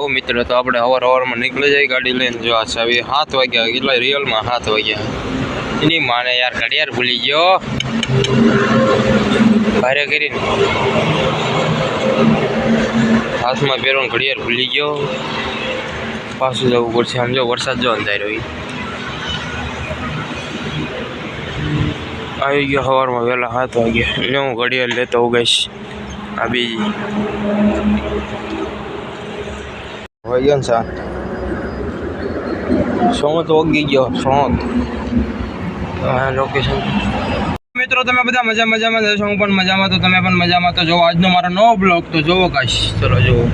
ઓ મિત્ર, તો આપણે અવાર અવારમાં નીકળી જાય ગાડી લઈને. જો આ સાત વાગ્યા, કેટલા રિયલમાં સાત વાગ્યા. એની માને યાર ઘડિયાળ ભૂલી ગયો. ભારે કરીને. હાથમાં પહેરવાનું ઘડિયાળ ભૂલી ગયો. પાછું જવું પડશે. આમ જો વરસાદ જો અંધાઈ રહ્યો આવી ગયો સવારમાં વહેલા સાત વાગ્યા. એટલે હું ઘડિયાળ લેતો ઉગાઈશ. આ બીજી. હોય ગયો ને સા સોંત ઓગી ગયો સોંત હા લોકેશન મિત્રો તમે બધા મજા મજામાં જશો હું પણ મજામાં તો તમે પણ મજામાં તો જોવો આજનો મારો નવો બ્લોગ તો જોવો કાશ ચલો જુઓ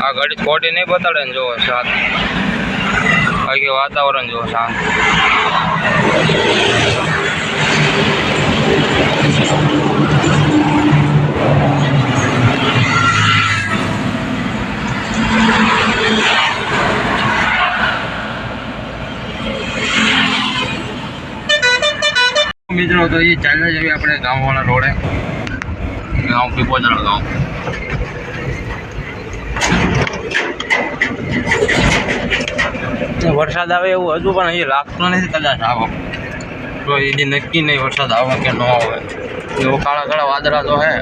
આ ઘડી ખોટી નહીં બતાડે ને જોવો શાંત બાકી વાતાવરણ જોવો શાંત મિત્રો, તો એ ચાલ્યા જઈએ આપણે ગામવાળા રોડે. ગામ પીપોજરા ગામ. વરસાદ આવે એવું હજુ પણ અહીં લાગતો નથી કદાચ આવો. તો એ નક્કી નહીં વરસાદ આવે કે ન આવે. એવો કાળા કાળા વાદળા તો હે.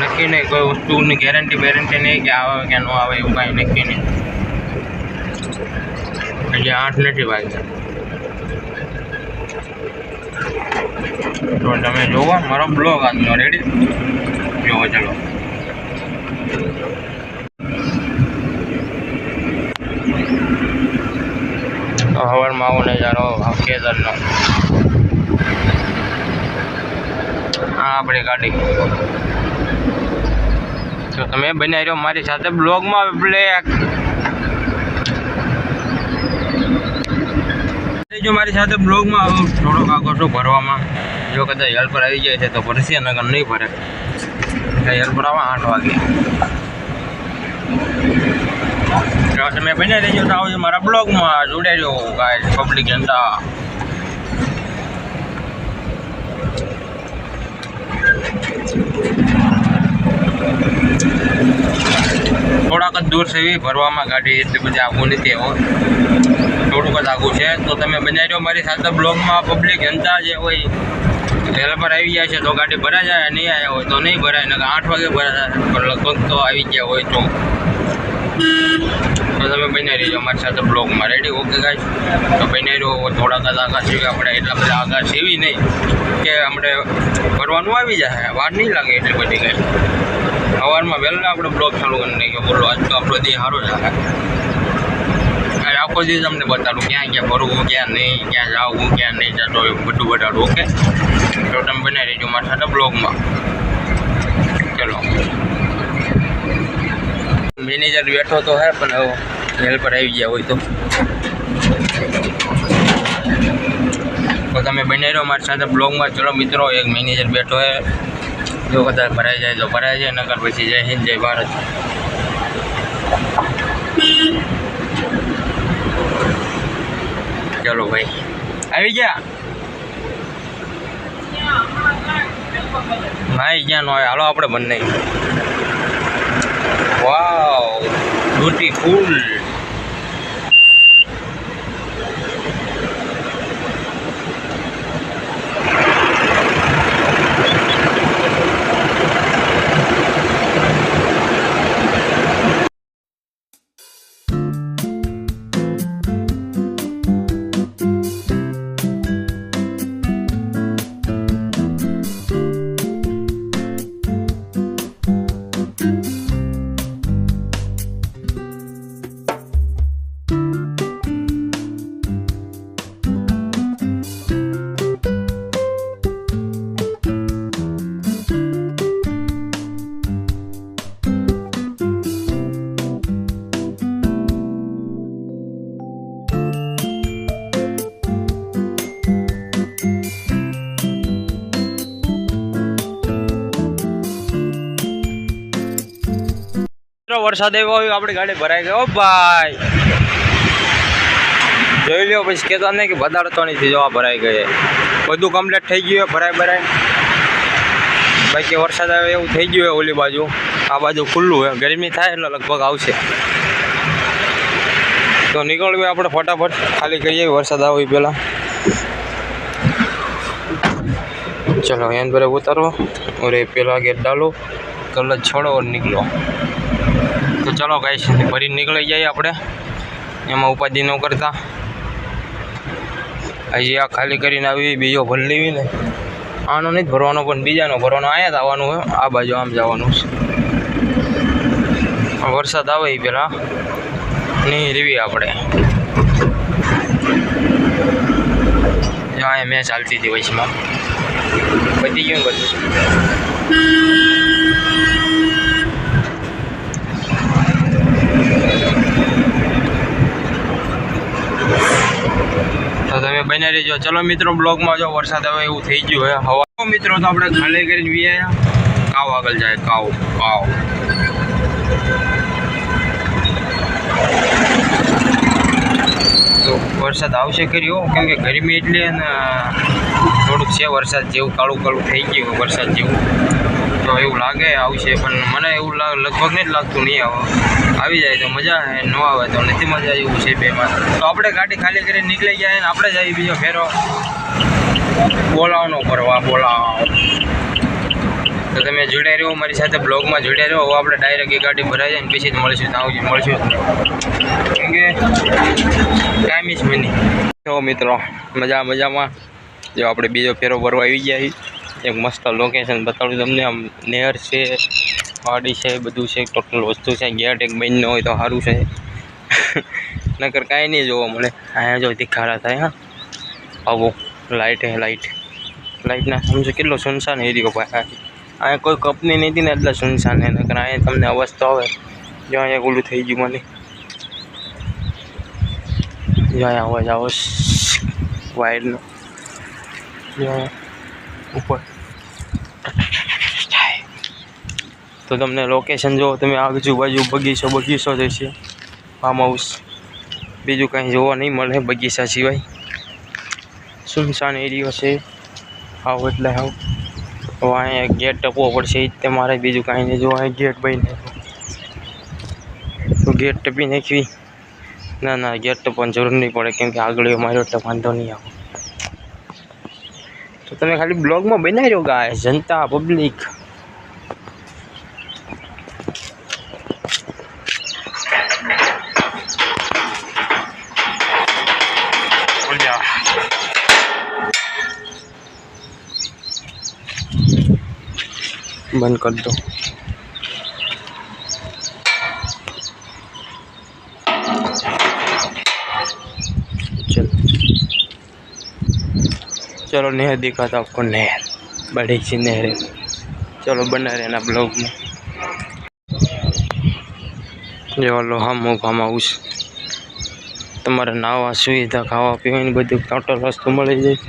નક્કી નહીં, કોઈ વસ્તુની ગેરંટી બેરંટી નહીં કે આવે કે ન આવે એવું કાંઈ નક્કી નહીં. હજી આઠ નથી વાગ્યા. તો તમે જોવો, મારો બ્લોગ આજનો રેડી જોવો ચલો. હવારમાં આવો નજારો કેદારનો આ આપણી ગાડી. તો તમે બનાવી રહ્યો મારી સાથે બ્લોગમાં, બ્લેક. જો મારી સાથે બ્લોગમાં થોડોક આગળ શું ભરવામાં. જો કદાચ હેલ્પર આવી જાય છે તો ભરશે નગર નહીં ભરે. હેલ્પર આવે આઠ વાગે. તમે બને રહેજો તો આવજો મારા બ્લોગમાં. જોડાજો ગાય પબ્લિક જનતા. થોડાક જ દૂર છે, ભરવામાં ગાડી એટલી બધી આગું નથી, હો. થોડુંક જ આગું છે. તો તમે બનાવી મારી સાથે બ્લોગમાં. પબ્લિક જનતા જે હોય હેલ્પર આવી જાય છે, તો ગાડી ભરાઈ જાય, નહીં આવ્યા હોય તો નહીં ભરાય ને આઠ વાગે ભરાય પણ લગભગ તો આવી ગયા હોય તો. તો તમે બની રહીજો મારી સાથે બ્લોગમાં. રેડી ઓકે ગાય તો બની રહ્યો થોડાક જ આગા સીવી આપણે એટલા બધા આગા સીવી નહીં કે આપણે ભરવાનું આવી જાય. વાર નહીં લાગે એટલી બધી કાંઈ. સવારમાં વહેલા આપણે બ્લોગ ચાલુ કરી નાખ્યો. બોલો, આજ તો આપણો દેહ સારો જાય આખો દિવસ તમને બતાડું. ક્યાં ક્યાં ફરવું, ક્યાં નહીં, ક્યાં જાવું, ક્યાં નહીં જતો બધું બતાડું ઓકે તો તમે બનાવી રહેજો મારા સાથે બ્લોગમાં ચલો. મેનેજર બેઠો તો હે, પણ હેલ્પર આવી ગયા હોય તો. તમે બનાવી રહો મારી સાથે બ્લોગમાં. ચલો મિત્રો, એક મેનેજર બેઠો હે. જો કદાચ ભરાઈ જાય તો ભરાઈ જાય, નકર પછી જય હિન્દ, જય ભારત. ચલો ભાઈ. આવી ગયા? ભાઈ જ્યાં નો હોય. હાલો આપણે બંને. Wow beautiful. મિત્રો, વરસાદ આવ્યો હોય, આપણી ગાડી ભરાઈ ગયો ભાઈ. જોઈ લો પછી કહેતા નહીં કે વધારે તો નથી જોવા ભરાઈ ગઈ બધું કમ્પ્લીટ થઈ ગયું ભરાય ભરાય બાકી વરસાદ આવે એવું થઈ ગયું હોય ઓલી બાજુ. આ બાજુ ખુલ્લું હોય ગરમી થાય એટલે લગભગ આવશે. તો નીકળવું આપણે ફટાફટ. ખાલી કરીએ વરસાદ આવે પહેલાં. ચલો એન ભરે ઉતારો અરે પેલા ગેટ ડાલો. કલર છોડો ઓર નીકળો. તો ચલો ગાઈશ ભરી નીકળી જઈએ આપણે. એમાં ઉપાધિ ન કરતા. હજી આ ખાલી કરીને આવી બીજો ભરી લેવી ને. આનો નહીં, ભરવાનો પણ બીજાનો. ભરવાનો અહીંયા જ આવવાનું હોય, આ બાજુ આમ જવાનું છે. વરસાદ આવે એ પહેલાં નહીં રેવી આપણે. અહીંયા મેં ચાલતી હતી વચમાં. પતી ગયું બધું. તો તમે બને રહેજો. ચલો મિત્રો, બ્લોગમાં જો વરસાદ આવે એવું થઈ ગયું હોય, હવા મિત્રો, તો આપણે ખાલી કરીને વી કાવ આગળ જાય, કાવ કાવ. તો વરસાદ આવશે કર્યો કેમ કે ગરમી એટલી અને થોડુંક છે, વરસાદ જેવું કાળું કાળું થઈ ગયું વરસાદ જેવું. તો એવું લાગે આવશે, પણ મને એવું લાગ, લગભગ નહીં લાગતું, નહીં આવે. આવી જાય તો મજા આવે, ન આવે તો નથી મજા એવું છે બેમાં. તો આપણે ગાડી ખાલી કરીને નીકળી ગયા ને આપણે જ આવી બીજો ફેરો. બોલાવવાનો કરવા બોલાવ. તો તમે જોડાઈ રહ્યો મારી સાથે બ્લોગમાં જોડાઈ રહ્યો હવે આપણે ડાયરેક્ટ એ ગાડી ભરાઈ જાય ને પછી જ મળીશું, તો આવજો, મળશું કેમ કે ટાઈમ ઇઝ મની જો મિત્રો, મજા, મજામાં. જો આપણે બીજો ફેરો ભરવા આવી ગયા છીએ. એક મસ્ત લોકેશન બતાડું તમને. આમ નેર છે, વાડી છે, બધું છે. ટોટલ વસ્તુ છે. ગેટ એક બેનનો હોય તો સારું છે. નકર કાંઈ નહીં જોવા મળે. અહીંયા જો તીખારા થાય, હા. આવો લાઇટ હે લાઇટ લાઇટના સમજો કેટલો સુનસાન એરિયો ભાઈ. અહીંયા કોઈ કંપની હતી ને એટલે સુનસાન હે નકર અહીંયા તમને અવાજ તો આવે. જો અહીંયા ઓલું થઈ ગયું મને. જો અહીંયા અવાજ આવો. વાયરનો અહીંયા ઉપર. તો તમને લોકેશન જો તમે આજુબાજુ બગીચો બગીચો જ છે ફાર્મ હાઉસ બીજું કાંઈ જોવા નહીં મળે બગીચા સિવાય. સુનસાન એરિયો છે. આવો એટલે આવ. હવે અહીંયા ગેટ ટપવો પડશે તે મારે બીજું કાંઈ નહીં જોવા. ગેટ બની તો ગેટ ટપી નાખવી. ના ના ગેટ ટપવાની જરૂર નહીં પડે, કેમ કે આગળ માર્યો, એટલે વાંધો નહીં આવે. તો તમે ખાલી બ્લોગમાં બનાવી રહ્યો ગાય જનતા પબ્લિક બંધ કરી દો. चलो चलो नहर दिखाता आपको नहर बड़ी सी नहर है चलो बना रहना ब्लॉग में જો લોહા મો ફાર્મ હાઉસ તમારે નાવા સુવિધા ખાવા પીવાની બધી ટોટલ વસ્તુ મળી જાય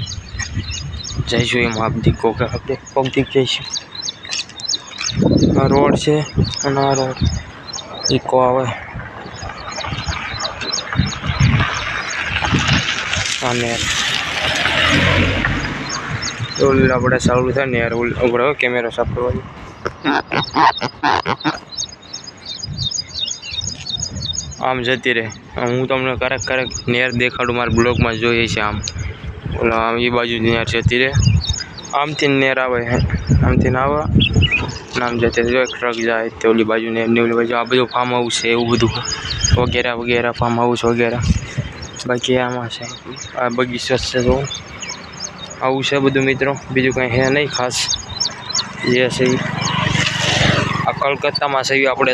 જઈશું એમાં આપ દીકો કે આપણે પગ દીક જઈશું આ રોડ છે અને આ રોડ ઇકો આવે અને ઓલું આપણે સારું થાય ને ઓલું આપણે કેમેરો સાફ કરવાનો. આમ જતી રહે. હું તમને ક્યારેક ક્યારેક નેર દેખાડું, મારા બ્લોગમાં જોઈએ છે આમ. ઓલા, આમ એ બાજુ નેર જતી રહે. આમથી નેર આવે. આમથી ને આવે. નામ જતી જો ટ્રક જાય, તે ઓલી બાજુ ને ઓલી બાજુ. આ બધું ફાર્મ હાઉસ છે, એવું બધું. વગેરે વગેરે ફાર્મ હાઉસ વગેરે. બાકી આમાં છે. આ બગીચો છે તો આવું છે બધું મિત્રો. બીજું કંઈ હે નહીં ખાસ. જે છે. આ કલકત્તામાં છે આપણે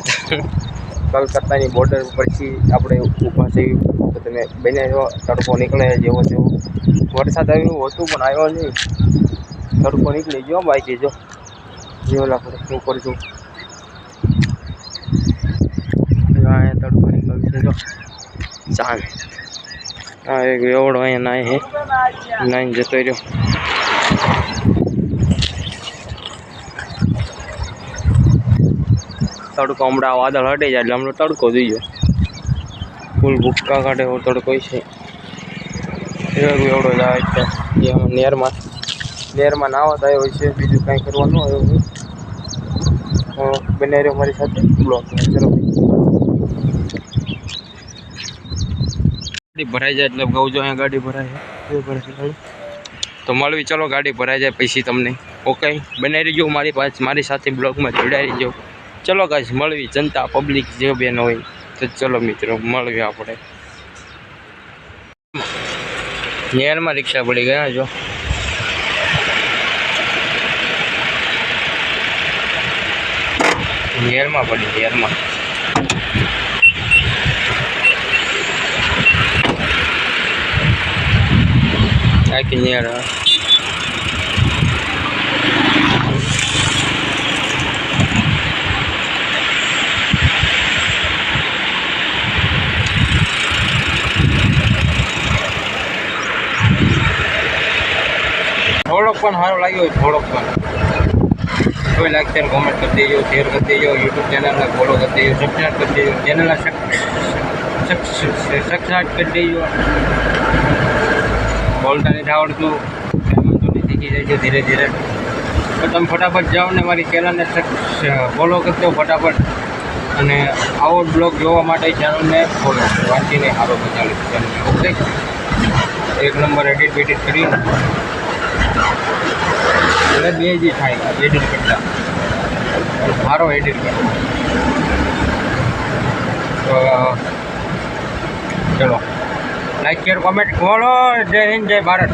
કલકત્તાની બોર્ડર પરથી આપણે ઊભા છે તો તમે બને જો તડકો નીકળે જેવો તેવો વરસાદ આવ્યો હતું પણ આવ્યો નહીં. તડકો નીકળી ગયો બાકી જો. જેવો આપણે શું જો જો અહીંયા તડકો નીકળશે જો. ચાંદ હા એક વેવડો અહીંયા નાય હે. નાઈને જતો રહ્યો. તડકો હમણાં વાદળ હટે જાય એટલે હમણાં તડકો જોઈએ ફૂલ ભૂક્કા કાઢે એવો તડકો છે. એવો વેવડો જાય છે. એ નેરમાં. નેરમાં નાવા થાય હોય છે, બીજું કાંઈ કરવાનું હોય એવું નહીં. બને રહ્યો મારી સાથે. બ્લોક. ચલો ગાડી ભરાઈ જાય એટલે કહું છું અહીંયા ગાડી ભરાય છે. તો મળવી, ચલો ગાડી ભરાઈ જાય પછી તમને. ઓકે, બનાવી રહીજો મારી પાસે, મારી સાથે બ્લોગમાં જોડાઈ રહીજો. ચલો ગાઈસ, મળવી, જનતા, પબ્લિક જે બેન હોય. તો ચલો મિત્રો, મળવી આપણે. નેરમાં રિક્ષા પડી ગયા, જો. નેરમાં પડી, નેરમાં. આખી નેર થોડોક પણ સારો લાગ્યો હોય થોડોક પણ કોઈ લાગશે ને કોમેન્ટ કરી દેજો શેર કરી દેજો યુટ્યુબ ચેનલને ફોલો કરી દેજો સબસ્ક્રાઈબ કરી દેજો ચેનલને સબસ્ક્રાઈબ કરી દેજો બોલતા નથી આવડતું કંઈ શીખી જાય છે ધીરે ધીરે. તો તમે ફટાફટ જાઓ ને મારી ચેનલને ફોલો કરજો ફટાફટ. અને આવો બ્લોગ જોવા માટે ચેનલને ફોલો વાંચીને સારો બચાવી ચેનલને ઓકે એક નંબર એડિટ બેડિટ કરી. એટલે બે જ થાય એડિટ કરતા. સારો એડિટ કરતા તો, ચલો. લાઈક શેર કોમેન્ટ ફોલો જય હિન્દ જય ભારત.